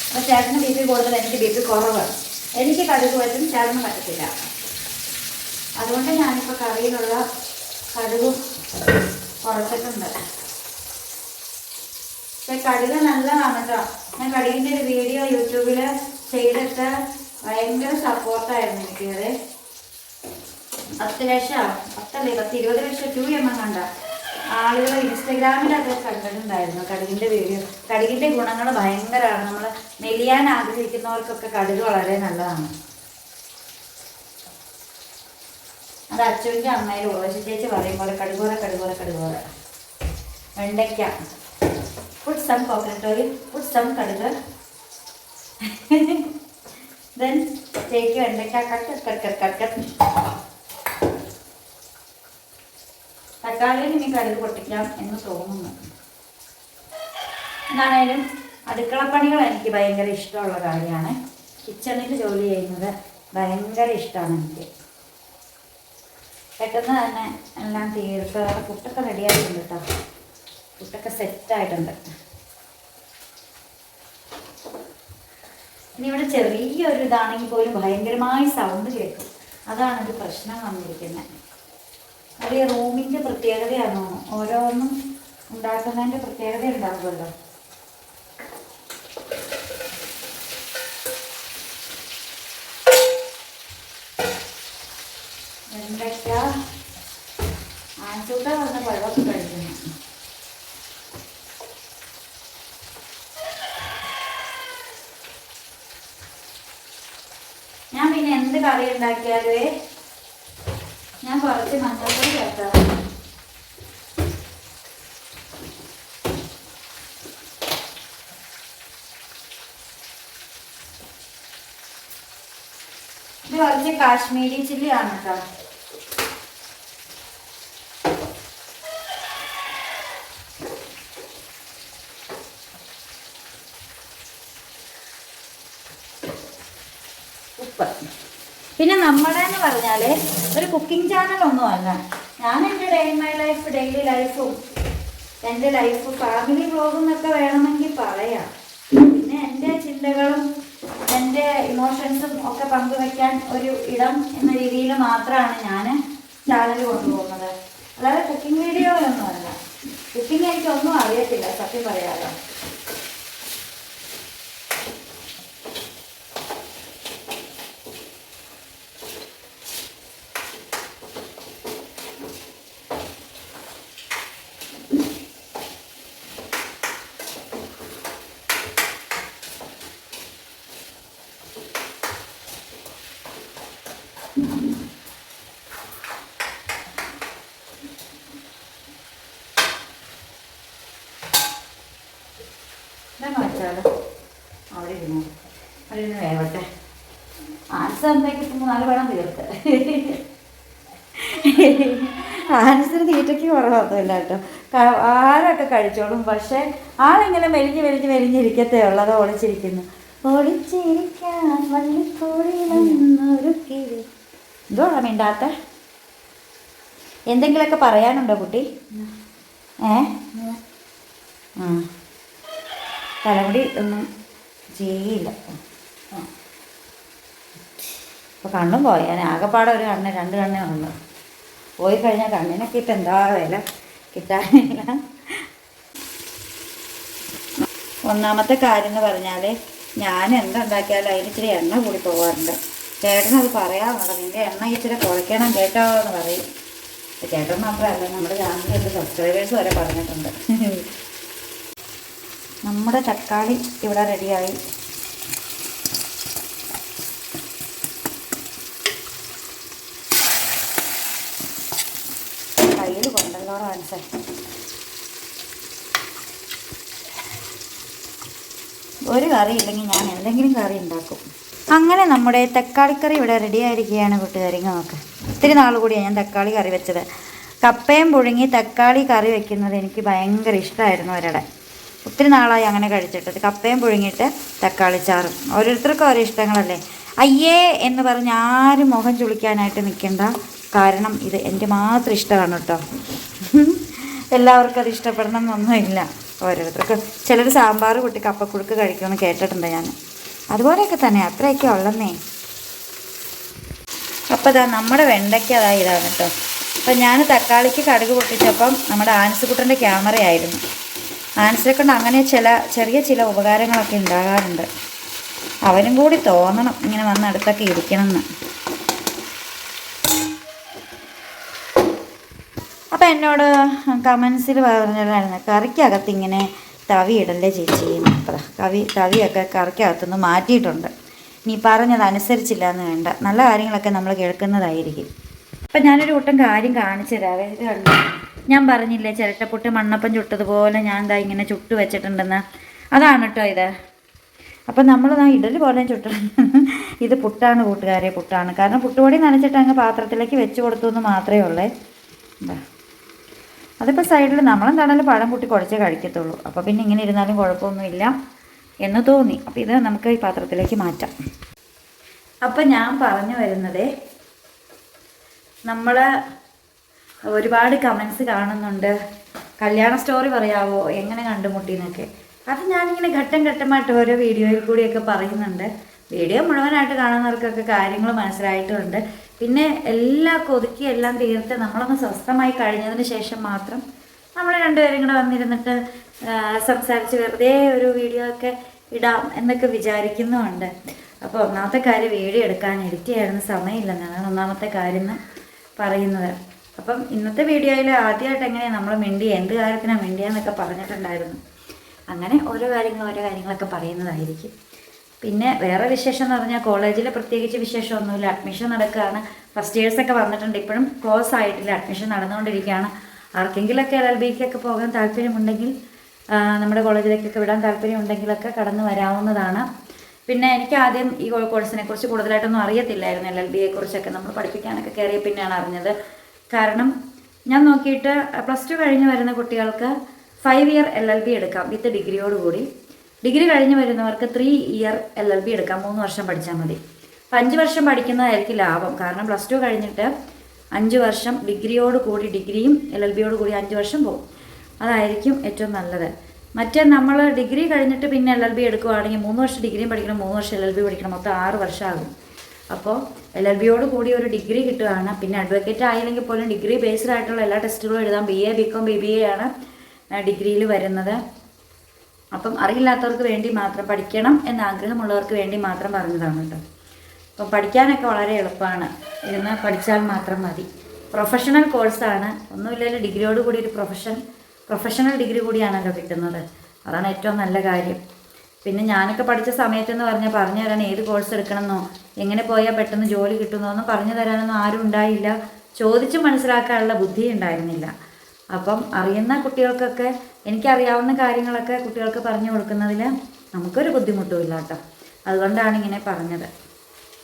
അപ്പോൾ ചേട്ടന് ബി പി കൂടുതൽ എനിക്ക് ബി പി കുറവ്. എനിക്ക് കടുക് പറ്റും ചേട്ടന് പറ്റത്തില്ല. അതുകൊണ്ട് ഞാനിപ്പോൾ കറിയിലുള്ള കടുകും കുറച്ചിട്ടുണ്ട് പക്ഷെ കടുക് നല്ലതാണ് കേട്ടോ ഞാൻ കടുകിന്റെ ഒരു വീഡിയോ യൂട്യൂബിൽ ചെയ്തിട്ട് ഭയങ്കര സപ്പോർട്ടായിരുന്നു എനിക്ക് അത് പത്ത് ലക്ഷം? പത്തല്ലേ? പത്ത് ഇരുപത് ലക്ഷം? ടു എം എം കണ്ട. ആളുകൾ ഇൻസ്റ്റഗ്രാമിലൊക്കെ കണ്ടിട്ടുണ്ടായിരുന്നു കടുകിന്റെ വീഡിയോ. കടുകിന്റെ ഗുണങ്ങൾ ഭയങ്കരമാണ് നമ്മൾ മെലിയാൻ ആഗ്രഹിക്കുന്നവർക്കൊക്കെ കടുക് വളരെ നല്ലതാണ്. അത് അച്ഛന്റെ അമ്മയിൽ ഉറവശി ചേച്ചി പറയും പോലെ കടുകോറ കടുകോറ കടുകോറ വെണ്ടയ്ക്ക. Put some coconut oil put some കടുക്. ദെൻ ചേക്ക് വെണ്ടയ്ക്ക കട്ട് കട്ട് കട്ട് കട്ട് തക്കാളിയിൽ ഇനി കടുക് പൊട്ടിക്കാം എന്ന് തോന്നുന്നു. എന്താണേലും അടുക്കളപ്പണികൾ എനിക്ക് ഭയങ്കര ഇഷ്ടമുള്ള കാര്യമാണ്. കിച്ചണിൽ ജോലി ചെയ്യുന്നത് ഭയങ്കര ഇഷ്ടമാണ് എനിക്ക്. പെട്ടെന്ന് തന്നെ എല്ലാം തീർത്ത് പുട്ടൊക്കെ റെഡിയായിട്ടുണ്ട് കേട്ടോ പുട്ടൊക്കെ സെറ്റായിട്ടുണ്ട് ഇനി ഇവിടെ ചെറിയൊരു ഇതാണെങ്കിൽ പോലും ഭയങ്കരമായി സൗണ്ട് കേൾക്കും. അതാണ് ഒരു പ്രശ്നം വന്നിരിക്കുന്നത്. അത് ഈ റൂമിന്റെ പ്രത്യേകതയാണോ? ഓരോന്നും ഉണ്ടാക്കുന്നതിന്റെ പ്രത്യേകത ഉണ്ടാകുമല്ലോ വെണ്ടയ്ക്ക ആൻസൂട്ട വന്ന പഴമൊക്കെ കഴിക്കുന്നു. ഞാൻ പിന്നെ എന്ത് കറി ഉണ്ടാക്കിയാലേ? ഞാൻ കുറച്ച് മഞ്ഞൾപ്പൊടി ചേർത്താറുണ്ട് ഇത് കുറച്ച് കാശ്മീരി ചില്ലി ആണ് കേട്ടോ ഉപ്പ് പിന്നെ നമ്മുടെ എന്ന് പറഞ്ഞാൽ ഒരു കുക്കിംഗ് ചാനലൊന്നും അല്ല ഞാൻ എന്റെ ഡേ മൈ ലൈഫ് ഡെയിലി ലൈഫും എന്റെ ലൈഫ് ഫാമിലി വ്ലോഗും എന്നൊക്കെ വേണമെങ്കിൽ പറയാം. പിന്നെ എന്റെ ചിന്തകളും എന്റെ ഇമോഷൻസും ഒക്കെ പങ്കുവെക്കാൻ ഒരു ഇടം എന്ന രീതിയിൽ മാത്രമാണ് ഞാൻ ചാനൽ കൊണ്ടുപോകുന്നത്. അതായത് കുക്കിംഗ് വീഡിയോ ഒന്നുമല്ല കുക്കിംഗ് എനിക്കൊന്നും അറിയത്തില്ല സത്യം പറയാലോ ഇതങ്ങ് വെച്ചാലോ അവിടെ ഇരുന്നു അവിടെ ഇരുന്ന് വേവട്ടെ ആൻസർ എന്താക്കി മൂന്നാൽ വേണം തീർത്ത്. ആൻസർ തീറ്റയ്ക്ക് കുറവൊന്നുമില്ല കേട്ടോ. ആരൊക്കെ കഴിച്ചോളും? പക്ഷെ ആളെങ്ങനെ മെലിഞ്ഞ് മെലിഞ്ഞ് മെലിഞ്ഞിരിക്കത്തേ ഉള്ളത് ഒളിച്ചിരിക്കുന്നു. ഒളിച്ചിരിക്കാൻ എന്തുവാ മിണ്ടാത്ത. എന്തെങ്കിലുമൊക്കെ പറയാനുണ്ടോ കുട്ടി? ഏ? ആ. തലമുടി ഒന്നും ചെയ്യില്ല. ഇപ്പൊ കണ്ണും പോയി. ഞാൻ ആകെപ്പാടെ ഒരു കണ്ണ് രണ്ട് കണ്ണേ വന്നു പോയി കഴിഞ്ഞാൽ കണ്ണിനൊക്കെ ഇപ്പം എന്താ വില? കിട്ടാനില്ല. ഒന്നാമത്തെ കാര്യം എന്ന് പറഞ്ഞാൽ ഞാൻ എന്തുണ്ടാക്കിയാലും അതിന് ഇച്ചിരി എണ്ണ കൂടി പോകാറുണ്ട് ചേട്ടനത് പറയാറുണ്ട് നിന്റെ എണ്ണ ഇച്ചിരി കുറയ്ക്കണം കേട്ടോ എന്ന് പറയും. ചേട്ടൻ മാത്രമല്ല നമ്മുടെ ചാനലിന്റെ സബ്സ്ക്രൈബേഴ്സ് വരെ പറഞ്ഞിട്ടുണ്ട്. നമ്മുടെ തക്കാളി ഇവിടെ റെഡിയായി ആൻസർ ഒരു കറി ഇല്ലെങ്കിൽ ഞാൻ എന്തെങ്കിലും കറി ഉണ്ടാക്കും. അങ്ങനെ നമ്മുടെ തക്കാളി കറി ഇവിടെ റെഡി ആയിരിക്കുകയാണ് കൂട്ടുകാരി. നോക്ക്. ഒത്തിരി നാൾ കൂടിയാണ് ഞാൻ തക്കാളി കറി വെച്ചത്. കപ്പയും പുഴുങ്ങി തക്കാളി കറി വെക്കുന്നത് എനിക്ക് ഭയങ്കര ഇഷ്ടമായിരുന്നു അവരുടെ ഒത്തിരി നാളായി അങ്ങനെ കഴിച്ചിട്ട് കപ്പയും പുഴുങ്ങിയിട്ട് തക്കാളി ചാറും. ഓരോരുത്തർക്കും ഓരോ ഇഷ്ടങ്ങളല്ലേ? അയ്യേ എന്ന് പറഞ്ഞ് ആരും മുഖം ചുളിക്കാനായിട്ട് നിൽക്കണ്ട. കാരണം ഇത് എന്റെ മാത്രം ഇഷ്ടമാണ് കേട്ടോ. എല്ലാവർക്കും അത് ഇഷ്ടപ്പെടണം എന്നൊന്നുമില്ല. ഓരോരുത്തർക്ക് ചിലർ സാമ്പാർ കുട്ടി കപ്പക്കുഴുക്ക് കഴിക്കുമെന്ന് കേട്ടിട്ടുണ്ട് ഞാൻ. അതുപോലെയൊക്കെ തന്നെ അത്രയൊക്കെ ഉള്ളന്നേ. അപ്പോൾ ഇതാ നമ്മുടെ വെണ്ടയ്ക്ക അതാ ഇതാണ് കേട്ടോ. അപ്പം ഞാൻ തക്കാളിക്ക് കടുക് പൊട്ടിച്ചപ്പം നമ്മുടെ ആൻസുകുട്ടന്റെ ക്യാമറയായിരുന്നു ആൻസിനെ കൊണ്ട് അങ്ങനെ ചില ചെറിയ ചില ഉപകാരങ്ങളൊക്കെ ഉണ്ടാകാറുണ്ട്. അവനും കൂടി തോന്നണം ഇങ്ങനെ വന്ന് അടുത്തൊക്കെ ഇരിക്കണം എന്ന് അപ്പം എന്നോട് കമൻസിൽ പറഞ്ഞതായിരുന്നു കറിക്കകത്ത് ഇങ്ങനെ തവി ഇടല്ലേ ചേച്ചി? അപ്പം കവി തവിയൊക്കെ കറിക്കകത്തുനിന്ന് മാറ്റിയിട്ടുണ്ട്. നീ പറഞ്ഞത് അനുസരിച്ചില്ല എന്ന് വേണ്ട. നല്ല കാര്യങ്ങളൊക്കെ നമ്മൾ കേൾക്കുന്നതായിരിക്കും. അപ്പം ഞാനൊരു കൂട്ടം കാര്യം കാണിച്ചു തരാവേ. ഇത് കണ്ടു? ഞാൻ പറഞ്ഞില്ലേ ചിരട്ടപ്പുട്ട് മണ്ണപ്പം ചുട്ടതുപോലെ ഞാൻ എന്താ ഇങ്ങനെ ചുട്ട് വെച്ചിട്ടുണ്ടെന്ന്. അതാണ് കേട്ടോ ഇത്. അപ്പം നമ്മൾ ആ ഇഡലി പോലെ ചുട്ട ഇത് പുട്ടാണ് കൂട്ടുകാരെ പുട്ടാണ്. കാരണം പുട്ടുപൊടി നനച്ചിട്ട് അങ്ങ് പാത്രത്തിലേക്ക് വെച്ച് കൊടുത്തു എന്ന് മാത്രമേ ഉള്ളേ. എന്താ അതിപ്പോൾ സൈഡിൽ നമ്മളെന്താണേലും പഴം കൂട്ടി കുഴച്ചേ കഴിക്കത്തുള്ളൂ. അപ്പോൾ പിന്നെ ഇങ്ങനെ ഇരുന്നാലും കുഴപ്പമൊന്നുമില്ല എന്ന് തോന്നി. അപ്പോൾ ഇത് നമുക്ക് ഈ പാത്രത്തിലേക്ക് മാറ്റാം. അപ്പം ഞാൻ പറഞ്ഞു വരുന്നത് നമ്മൾ ഒരുപാട് കമൻസ് കാണുന്നുണ്ട്. കല്യാണ സ്റ്റോറി പറയാവോ? എങ്ങനെ കണ്ടുമുട്ടിയെന്നൊക്കെ അത് ഞാനിങ്ങനെ ഘട്ടം ഘട്ടമായിട്ട് ഓരോ വീഡിയോയിൽ കൂടിയൊക്കെ പറയുന്നുണ്ട്. വീഡിയോ മുഴുവനായിട്ട് കാണുന്നവർക്കൊക്കെ കാര്യങ്ങൾ മനസ്സിലായിട്ടുണ്ട്. പിന്നെ എല്ലാം കൊതുക്കി എല്ലാം തീർത്ത് നമ്മളൊന്ന് സ്വസ്ഥമായി കഴിഞ്ഞതിന് ശേഷം മാത്രം നമ്മൾ രണ്ടുപേരും കൂടെ വന്നിരുന്നിട്ട് സംസാരിച്ച് വെറുതെ ഒരു വീഡിയോ ഒക്കെ ഇടാം എന്നൊക്കെ വിചാരിക്കുന്നുമുണ്ട് അപ്പോൾ ഒന്നാമത്തെ കാര്യം വീഡിയോ എടുക്കാൻ എഡിറ്റ് ചെയ്യാനൊന്നും സമയമില്ലെന്നാണ് ഒന്നാമത്തെ കാര്യം എന്ന് പറയുന്നത്. അപ്പം ഇന്നത്തെ വീഡിയോയിൽ ആദ്യമായിട്ട് എങ്ങനെയാണ് നമ്മൾ മിണ്ടി എന്ത് കാര്യത്തിനാണ് മിണ്ടിയെന്നൊക്കെ പറഞ്ഞിട്ടുണ്ടായിരുന്നു. അങ്ങനെ ഓരോ കാര്യങ്ങൾ ഓരോ കാര്യങ്ങളൊക്കെ പറയുന്നതായിരിക്കും. പിന്നെ വേറെ വിശേഷം എന്ന് പറഞ്ഞാൽ കോളേജിൽ പ്രത്യേകിച്ച് വിശേഷമൊന്നുമില്ല. അഡ്മിഷൻ നടക്കുകയാണ് ഫസ്റ്റ് ഇയേഴ്സൊക്കെ വന്നിട്ടുണ്ട്. ഇപ്പോഴും ക്ലോസ് ആയിട്ടില്ല. അഡ്മിഷൻ നടന്നുകൊണ്ടിരിക്കുകയാണ്. ആർക്കെങ്കിലൊക്കെ എൽ എൽ ബിക്കൊക്കെ പോകാൻ താല്പര്യമുണ്ടെങ്കിൽ നമ്മുടെ കോളേജിലേക്കൊക്കെ വിടാൻ താല്പര്യമുണ്ടെങ്കിലൊക്കെ കടന്നു വരാവുന്നതാണ്. പിന്നെ എനിക്ക് ആദ്യം ഈ കോഴ്സിനെ കുറിച്ച് കൂടുതലായിട്ടൊന്നും അറിയത്തില്ലായിരുന്നു എൽ എൽ ബിയെ കുറിച്ചൊക്കെ. നമ്മൾ പഠിപ്പിക്കാനൊക്കെ കയറിയ പിന്നെയാണ് അറിഞ്ഞത്. കാരണം ഞാൻ നോക്കിയിട്ട് പ്ലസ് ടു കഴിഞ്ഞ് വരുന്ന കുട്ടികൾക്ക് five year L L B എടുക്കാം. വിത്ത് ഡിഗ്രിയോടുകൂടി. ഡിഗ്രി കഴിഞ്ഞ് വരുന്നവർക്ക് three year L L B എടുക്കാം മൂന്ന് വർഷം പഠിച്ചാൽ മതി. അപ്പം അഞ്ച് വർഷം പഠിക്കുന്നതായിരിക്കും ലാഭം. കാരണം പ്ലസ് ടു കഴിഞ്ഞിട്ട് അഞ്ച് വർഷം ഡിഗ്രിയോട് കൂടി ഡിഗ്രിയും എൽ എൽ ബിയോട് കൂടി അഞ്ച് വർഷം പോകും. അതായിരിക്കും ഏറ്റവും നല്ലത്. മറ്റേ നമ്മൾ ഡിഗ്രി കഴിഞ്ഞിട്ട് പിന്നെ എൽ എൽ ബി എടുക്കുവാണെങ്കിൽ മൂന്ന് വർഷം ഡിഗ്രിയും പഠിക്കണം മൂന്ന് വർഷം എൽ എൽ ബി പഠിക്കണം. മൊത്തം ആറ് വർഷമാകും. അപ്പോൾ എൽ എൽ ബിയോട് കൂടി ഒരു ഡിഗ്രി കിട്ടുകയാണ്. പിന്നെ അഡ്വക്കേറ്റ് ആയില്ലെങ്കിൽ പോലും ഡിഗ്രി ബേസ്ഡ് ആയിട്ടുള്ള എല്ലാ ടെസ്റ്റുകളും എഴുതാം. B A B com B B A ആണ് ഡിഗ്രിയിൽ വരുന്നത്. അപ്പം അറിയില്ലാത്തവർക്ക് വേണ്ടി മാത്രം പഠിക്കണം എന്ന ആഗ്രഹമുള്ളവർക്ക് വേണ്ടി മാത്രം പറഞ്ഞതാണ് കേട്ടോ അപ്പം പഠിക്കാനൊക്കെ വളരെ എളുപ്പമാണ്. ഇരുന്ന് പഠിച്ചാൽ മാത്രം മതി. പ്രൊഫഷണൽ കോഴ്സാണ് ഒന്നുമില്ലെങ്കിലും ഡിഗ്രിയോട് കൂടി ഒരു പ്രൊഫഷൻ പ്രൊഫഷണൽ ഡിഗ്രി കൂടിയാണല്ലോ കിട്ടുന്നത്. അതാണ് ഏറ്റവും നല്ല കാര്യം. പിന്നെ ഞാനൊക്കെ പഠിച്ച സമയത്തെന്ന് പറഞ്ഞാൽ പറഞ്ഞു തരാൻ ഏത് കോഴ്സ് എടുക്കണമെന്നോ എങ്ങനെ പോയാൽ പെട്ടെന്ന് ജോലി കിട്ടുന്നോ ഒന്നും പറഞ്ഞു തരാനൊന്നും ആരും ഉണ്ടായില്ല. ചോദിച്ച് മനസ്സിലാക്കാനുള്ള ബുദ്ധി ഉണ്ടായിരുന്നില്ല. അപ്പം അറിയുന്ന കുട്ടികൾക്കൊക്കെ എനിക്കറിയാവുന്ന കാര്യങ്ങളൊക്കെ കുട്ടികൾക്ക് പറഞ്ഞു കൊടുക്കുന്നതിൽ നമുക്കൊരു ബുദ്ധിമുട്ടും ഇല്ല കേട്ടോ. അതുകൊണ്ടാണ് ഇങ്ങനെ പറഞ്ഞത്.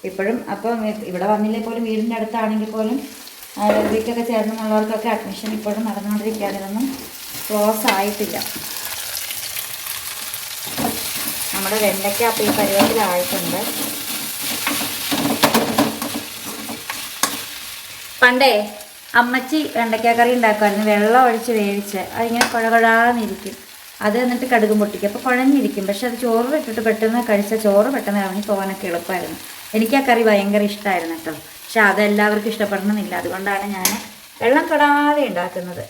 ഇപ്പോഴും അപ്പം ഇവിടെ വന്നില്ലേ പോലും വീടിന്റെ അടുത്താണെങ്കിൽ പോലും വീട്ടിലൊക്കെ ചേർന്നുള്ളവർക്കൊക്കെ അഡ്മിഷൻ ഇപ്പോഴും നടന്നുകൊണ്ടിരിക്കുകയാണ്. ക്ലോസ് ആയിട്ടില്ല. നമ്മുടെ വെണ്ടയ്ക്ക അപ്പോൾ ഈ പരുവത്തിലായിട്ടുണ്ട് പണ്ടേ അമ്മച്ചി വെണ്ടയ്ക്കാക്കറി കറി ഉണ്ടാക്കുമായിരുന്നു വെള്ളം ഒഴിച്ച് വേവിച്ച് അതിങ്ങനെ കുഴകുഴാന്നിരിക്കും. അത് എന്നിട്ട് കടുകും പൊട്ടിക്കും. അപ്പോൾ കുഴഞ്ഞിരിക്കും. പക്ഷെ അത് ചോറ് ഇട്ടിട്ട് പെട്ടെന്ന് കഴിച്ച ചോറ് പെട്ടെന്ന് ഇറങ്ങി പോകാനൊക്കെ എളുപ്പമായിരുന്നു. എനിക്ക് ആ കറി ഭയങ്കര ഇഷ്ടമായിരുന്നു കേട്ടോ. പക്ഷെ അതെല്ലാവർക്കും ഇഷ്ടപ്പെടണമെന്നില്ല. അതുകൊണ്ടാണ് ഞാൻ വെള്ളം തൊടാതെ ഉണ്ടാക്കുന്നത്.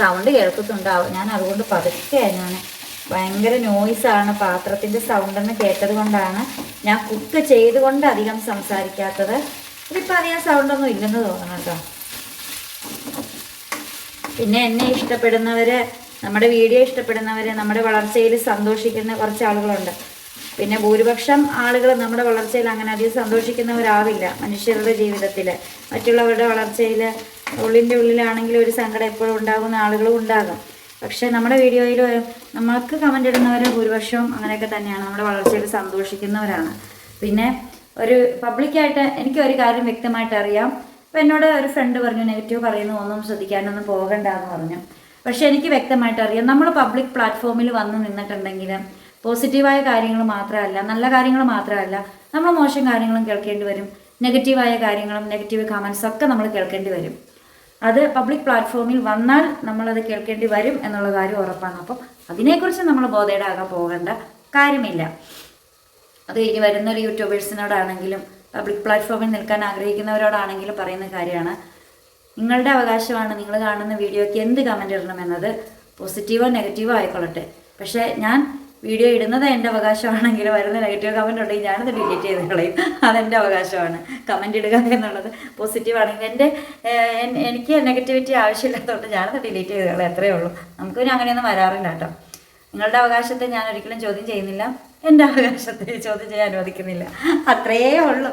സൗണ്ട് കേൾക്കുന്നുണ്ടാവും. ഞാൻ അതുകൊണ്ട് പതുക്കെ ഞാൻ ഭയങ്കര നോയ്സാണ് പാത്രത്തിന്റെ സൗണ്ടെന്ന് കേട്ടത് കൊണ്ടാണ് ഞാൻ കുക്ക് ചെയ്തുകൊണ്ട് അധികം സംസാരിക്കാത്തത്. ഇതിപ്പോൾ അധികം സൗണ്ടൊന്നും ഇല്ലെന്ന് തോന്നണം കേട്ടോ. പിന്നെ എന്നെ ഇഷ്ടപ്പെടുന്നവർ നമ്മുടെ വീഡിയോ ഇഷ്ടപ്പെടുന്നവർ നമ്മുടെ വളർച്ചയിൽ സന്തോഷിക്കുന്ന കുറച്ച് ആളുകളുണ്ട്. പിന്നെ ഭൂരിപക്ഷം ആളുകൾ നമ്മുടെ വളർച്ചയിൽ അങ്ങനെ അധികം സന്തോഷിക്കുന്നവരാവില്ല മനുഷ്യരുടെ ജീവിതത്തിൽ മറ്റുള്ളവരുടെ വളർച്ചയിൽ ഉള്ളിന്റെ ഉള്ളിലാണെങ്കിലും ഒരു സങ്കടം എപ്പോഴും ഉണ്ടാകുന്ന ആളുകളും ഉണ്ടാകും. പക്ഷേ നമ്മുടെ വീഡിയോയിൽ നമ്മൾക്ക് കമന്റ് ഇടുന്നവർ ഭൂരിപക്ഷവും അങ്ങനെയൊക്കെ തന്നെയാണ്. നമ്മുടെ വളർച്ചയിൽ സന്തോഷിക്കുന്നവരാണ്. പിന്നെ ഒരു പബ്ലിക്കായിട്ട് എനിക്ക് ഒരു കാര്യം വ്യക്തമായിട്ട് അറിയാം. അപ്പം എന്നോട് ഒരു ഫ്രണ്ട് പറഞ്ഞു നെഗറ്റീവ് പറയുന്നു ഒന്നും ശ്രദ്ധിക്കാനൊന്നും പോകണ്ട എന്ന് പറഞ്ഞു. പക്ഷെ എനിക്ക് വ്യക്തമായിട്ട് അറിയാം. നമ്മൾ പബ്ലിക് പ്ലാറ്റ്ഫോമിൽ വന്ന് നിന്നിട്ടുണ്ടെങ്കിൽ പോസിറ്റീവായ കാര്യങ്ങൾ മാത്രമല്ല നല്ല കാര്യങ്ങൾ മാത്രമല്ല നമ്മൾ മോശം കാര്യങ്ങളും കേൾക്കേണ്ടി വരും. നെഗറ്റീവായ കാര്യങ്ങളും നെഗറ്റീവ് കമൻസും ഒക്കെ നമ്മൾ കേൾക്കേണ്ടി വരും. അത് പബ്ലിക് പ്ലാറ്റ്ഫോമിൽ വന്നാൽ നമ്മളത് കേൾക്കേണ്ടി വരും എന്നുള്ള കാര്യം ഉറപ്പാണ്. അപ്പം അതിനെക്കുറിച്ച് നമ്മൾ ബോധേഡാകാൻ പോകേണ്ട കാര്യമില്ല. അത് ഇനി വരുന്നൊരു യൂട്യൂബേഴ്സിനോടാണെങ്കിലും പബ്ലിക് പ്ലാറ്റ്ഫോമിൽ നിൽക്കാൻ ആഗ്രഹിക്കുന്നവരോടാണെങ്കിലും പറയുന്ന കാര്യമാണ്. നിങ്ങളുടെ അവകാശമാണ് നിങ്ങൾ കാണുന്ന വീഡിയോയ്ക്ക് എന്ത് കമന്റ് ഇടണം എന്നത് പോസിറ്റീവോ നെഗറ്റീവോ ആയിക്കൊള്ളട്ടെ. പക്ഷേ ഞാൻ വീഡിയോ ഇടുന്നത് എന്റെ അവകാശമാണെങ്കിൽ വരുന്ന നെഗറ്റീവ് കമന്റ് ഉണ്ടെങ്കിൽ ഞാനത് ഡിലീറ്റ് ചെയ്ത് കളയും. അതെന്റെ അവകാശമാണ്. കമന്റ് ഇടുക എന്നുള്ളത് പോസിറ്റീവ് ആണെങ്കിൽ എന്റെ എനിക്ക് നെഗറ്റിവിറ്റി ആവശ്യമില്ലാത്തതുകൊണ്ട് ഞാനത് ഡിലീറ്റ് ചെയ്ത് കളയും. അത്രയേ ഉള്ളൂ. നമുക്ക് പിന്നെ അങ്ങനെയൊന്നും വരാറില്ല കേട്ടോ. നിങ്ങളുടെ അവകാശത്തെ ഞാൻ ഒരിക്കലും ചോദ്യം ചെയ്യുന്നില്ല. എന്റെ അവകാശത്തെ ചോദ്യം ചെയ്യാൻ അനുവദിക്കുന്നില്ല. അത്രയേ ഉള്ളൂ.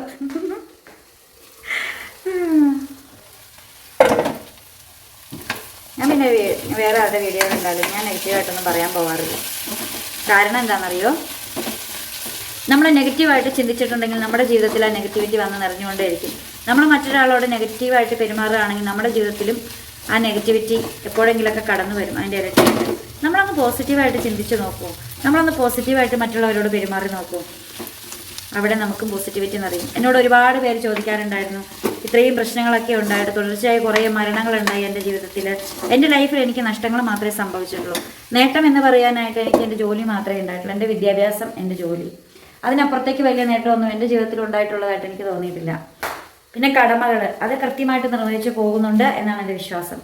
ഞാൻ പിന്നെ വേറെ ആരുടെ വീഡിയോ ഉണ്ടാലും ഞാൻ നെഗറ്റീവായിട്ടൊന്നും പറയാൻ പോകാറില്ല കാരണം എന്താണെന്നറിയോ? നമ്മൾ നെഗറ്റീവായിട്ട് ചിന്തിച്ചിട്ടുണ്ടെങ്കിൽ നമ്മുടെ ജീവിതത്തിൽ ആ നെഗറ്റിവിറ്റി വന്ന് നിറഞ്ഞുകൊണ്ടേയിരിക്കും. നമ്മൾ മറ്റൊരാളോട് നെഗറ്റീവായിട്ട് പെരുമാറുകയാണെങ്കിൽ നമ്മുടെ ജീവിതത്തിലും ആ നെഗറ്റിവിറ്റി എപ്പോഴെങ്കിലൊക്കെ കടന്നു വരും. അതിന്റെ ഇരട്ടിയായിട്ട് നമ്മളൊന്ന് പോസിറ്റീവായിട്ട് ചിന്തിച്ച് നോക്കൂ നമ്മളൊന്ന് പോസിറ്റീവായിട്ട് മറ്റുള്ളവരോട് പെരുമാറി നോക്കൂ അവിടെ നമുക്കും പോസിറ്റിവിറ്റി എന്നറിയും എന്നോട് ഒരുപാട് പേര് ചോദിക്കാറുണ്ടായിരുന്നു. ഇത്രയും പ്രശ്നങ്ങളൊക്കെ ഉണ്ടായിട്ട് തുടർച്ചയായി കുറേ മരണങ്ങളുണ്ടായി എന്റെ ജീവിതത്തിൽ എന്റെ ലൈഫിൽ എനിക്ക് നഷ്ടങ്ങൾ മാത്രമേ സംഭവിച്ചിട്ടുള്ളൂ. നേട്ടം എന്ന് പറയാനായിട്ട് എനിക്ക് എന്റെ ജോലി മാത്രമേ ഉണ്ടായിട്ടുള്ളൂ. എന്റെ വിദ്യാഭ്യാസം എന്റെ ജോലി. അതിനപ്പുറത്തേക്ക് വലിയ നേട്ടമൊന്നും എന്റെ ജീവിതത്തിൽ ഉണ്ടായിട്ടുള്ളതായിട്ട് എനിക്ക് തോന്നിയിട്ടില്ല. പിന്നെ കടമകൾ അത് കൃത്യമായിട്ട് നിർവഹിച്ച് പോകുന്നുണ്ട് എന്നാണ് എന്റെ വിശ്വാസം.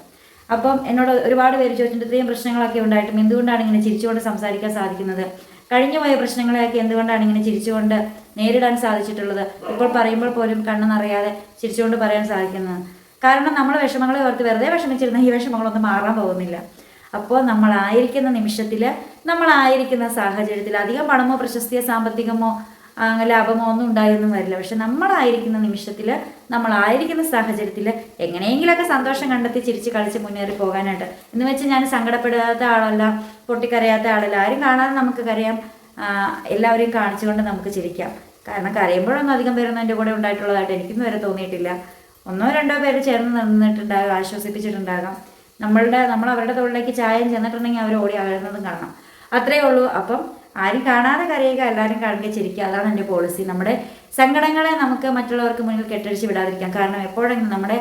അപ്പം എന്നോട് ഒരുപാട് പേര് ചോദിച്ചിട്ട് ഇത്രയും പ്രശ്നങ്ങളൊക്കെ ഉണ്ടായിട്ടും എന്തുകൊണ്ടാണ് ഇങ്ങനെ ചിരിച്ചുകൊണ്ട് സംസാരിക്കാൻ സാധിക്കുന്നത്? കഴിഞ്ഞു പോയ പ്രശ്നങ്ങളെയൊക്കെ എന്തുകൊണ്ടാണ് ഇങ്ങനെ ചിരിച്ചുകൊണ്ട് നേരിടാൻ സാധിച്ചിട്ടുള്ളത്? ഇപ്പോൾ പറയുമ്പോൾ പോലും കണ്ണെന്നറിയാതെ നിറയാതെ ചിരിച്ചുകൊണ്ട് പറയാൻ സാധിക്കുന്നത്. കാരണം നമ്മൾ വിഷമങ്ങളെ ഓർത്ത് വെറുതെ വിഷമിച്ചിരുന്ന ഈ വിഷമങ്ങളൊന്നും മാറാൻ പോകുന്നില്ല. അപ്പോൾ നമ്മളായിരിക്കുന്ന നിമിഷത്തിൽ നമ്മളായിരിക്കുന്ന സാഹചര്യത്തിൽ അധികം പണമോ പ്രശസ്തിയോ സാമ്പത്തികമോ ലാഭമോ ഒന്നും ഉണ്ടായൊന്നും വരില്ല. പക്ഷെ നമ്മളായിരിക്കുന്ന നിമിഷത്തിൽ നമ്മളായിരിക്കുന്ന സാഹചര്യത്തിൽ എങ്ങനെയെങ്കിലുമൊക്കെ സന്തോഷം കണ്ടെത്തി ചിരിച്ച് കളിച്ച് മുന്നേറി പോകാനായിട്ട്. എന്ന് വെച്ച് ഞാൻ സങ്കടപ്പെടാത്ത ആളല്ല പൊട്ടിക്കരയാത്ത ആളല്ല. ആരും കാണാതെ നമുക്ക് കരയാം. എല്ലാവരെയും കാണിച്ചുകൊണ്ട് നമുക്ക് ചിരിക്കാം. കാരണം കരയുമ്പോഴൊന്നും അധികം പേരൊന്നും എന്റെ കൂടെ ഉണ്ടായിട്ടുള്ളതായിട്ട് എനിക്കൊന്നും വരെ തോന്നിയിട്ടില്ല. ഒന്നോ രണ്ടോ പേര് ചേർന്ന് നിന്നിട്ടുണ്ടാകാം ആശ്വസിപ്പിച്ചിട്ടുണ്ടാകാം. നമ്മളുടെ നമ്മൾ അവരുടെ തൊഴിലേക്ക് ചായം ചെന്നിട്ടുണ്ടെങ്കിൽ അവർ ഓടി അകലുന്നതും കാണാം. അത്രയേ ഉള്ളൂ. അപ്പം ആരും കാണാതെ കരയുക എല്ലാവരും കാണുക ചിരിക്കുക. അതാണ് എന്റെ പോളിസി നമ്മുടെ സങ്കടങ്ങളെ നമുക്ക് മറ്റുള്ളവർക്ക് മുന്നിൽ കെട്ടടിച്ച് വിടാതിരിക്കാം. കാരണം എപ്പോഴെങ്കിലും നമ്മുടെ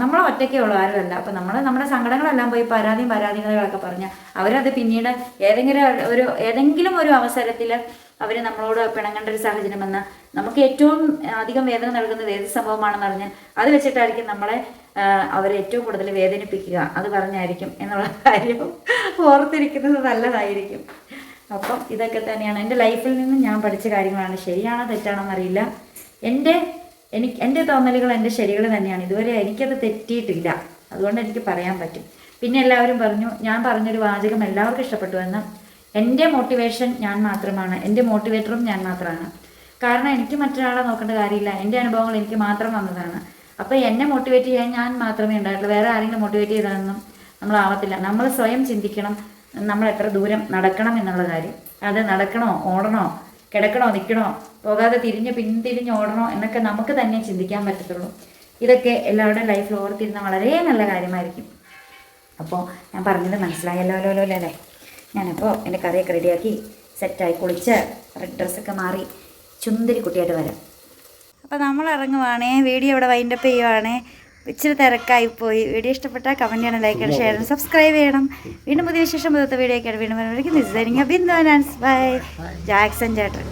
നമ്മൾ ഒറ്റയ്ക്കേ ഉള്ളൂ ആരുമല്ല. അപ്പം നമ്മൾ നമ്മുടെ സങ്കടങ്ങളെല്ലാം പോയി പരാതിയും പരാതികളൊക്കെ പറഞ്ഞ് അവരത് പിന്നീട് ഏതെങ്കിലും ഒരു ഏതെങ്കിലും ഒരു അവസരത്തിൽ അവർ നമ്മളോട് പിണങ്ങേണ്ട ഒരു സാഹചര്യം വന്ന നമുക്ക് ഏറ്റവും അധികം വേദന നൽകുന്നത് ഏത് സംഭവമാണെന്ന് പറഞ്ഞാൽ അത് വെച്ചിട്ടായിരിക്കും നമ്മളെ അവർ ഏറ്റവും കൂടുതൽ വേദനിപ്പിക്കുക. അത് പറഞ്ഞായിരിക്കും എന്നുള്ള കാര്യം ഓർത്തിരിക്കുന്നത് നല്ലതായിരിക്കും. അപ്പം ഇതൊക്കെ തന്നെയാണ്. എന്റെ ലൈഫിൽ നിന്നും ഞാൻ പഠിച്ച കാര്യങ്ങളാണ്. ശരിയാണോ തെറ്റാണോ എന്നറിയില്ല. എന്റെ എനിക്ക് എന്റെ തോന്നലുകൾ എന്റെ ശരികൾ തന്നെയാണ്. ഇതുവരെ എനിക്കത് തെറ്റിയിട്ടില്ല. അതുകൊണ്ട് എനിക്ക് പറയാൻ പറ്റും. പിന്നെ എല്ലാവരും പറഞ്ഞു ഞാൻ പറഞ്ഞൊരു വാചകം എല്ലാവർക്കും ഇഷ്ടപ്പെട്ടു എന്ന്. എന്റെ മോട്ടിവേഷൻ ഞാൻ മാത്രമാണ്. എന്റെ മോട്ടിവേറ്ററും ഞാൻ മാത്രമാണ്. കാരണം എനിക്ക് മറ്റൊരാളെ നോക്കേണ്ട കാര്യമില്ല. എന്റെ അനുഭവങ്ങൾ എനിക്ക് മാത്രം വന്നതാണ്. അപ്പോൾ എന്നെ മോട്ടിവേറ്റ് ചെയ്യാൻ ഞാൻ മാത്രമേ ഉണ്ടായിട്ടുള്ളൂ. വേറെ ആരെങ്കിലും മോട്ടിവേറ്റ് ചെയ്താലൊന്നും നമ്മളാവത്തില്ല നമ്മൾ സ്വയം ചിന്തിക്കണം. നമ്മൾ എത്ര ദൂരം നടക്കണം എന്നുള്ള കാര്യം. അത് നടക്കണോ ഓടണോ കിടക്കണോ നിൽക്കണോ പോകാതെ തിരിഞ്ഞ് പിന്തിരിഞ്ഞ് ഓടണോ എന്നൊക്കെ നമുക്ക് തന്നെ ചിന്തിക്കാൻ പറ്റത്തുള്ളൂ. ഇതൊക്കെ എല്ലാവരുടെയും ലൈഫിൽ ഓർത്തിരുന്ന വളരെ നല്ല കാര്യമായിരിക്കും. അപ്പോൾ ഞാൻ പറഞ്ഞത് മനസ്സിലായല്ലോ അല്ലോ അല്ലോ അല്ലേ ഞാനപ്പോൾ എന്റെ കറിയൊക്കെ റെഡിയാക്കി സെറ്റായി കുളിച്ച് റെഡ് ഡ്രസ്സൊക്കെ മാറി ചുന്തിരി കുട്ടിയായിട്ട് വരാം. അപ്പോൾ നമ്മൾ ഇറങ്ങുവാണേ വീഡിയോ ഇവിടെ വൈൻഡപ്പ് ചെയ്യുവാണേ. ഇച്ചിരി തിരക്കായി പോയി. വീഡിയോ ഇഷ്ടപ്പെട്ടാൽ കമന്റ് ചെയ്യണം ലൈക്ക് ചെയ്യണം ഷെയർ ചെയ്യണം സബ്സ്ക്രൈബ് ചെയ്യണം. വീണ്ടും പുതിയ വിശേഷം പുതിയ വീഡിയോ ഒക്കെ വീണ്ടും വരുമ്പോഴേക്കും this signing Bindu and by Jackson ചേട്ടൻ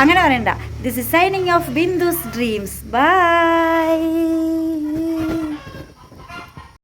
അങ്ങനെ പറയണ്ട. This is signing off Bindu's dreams bye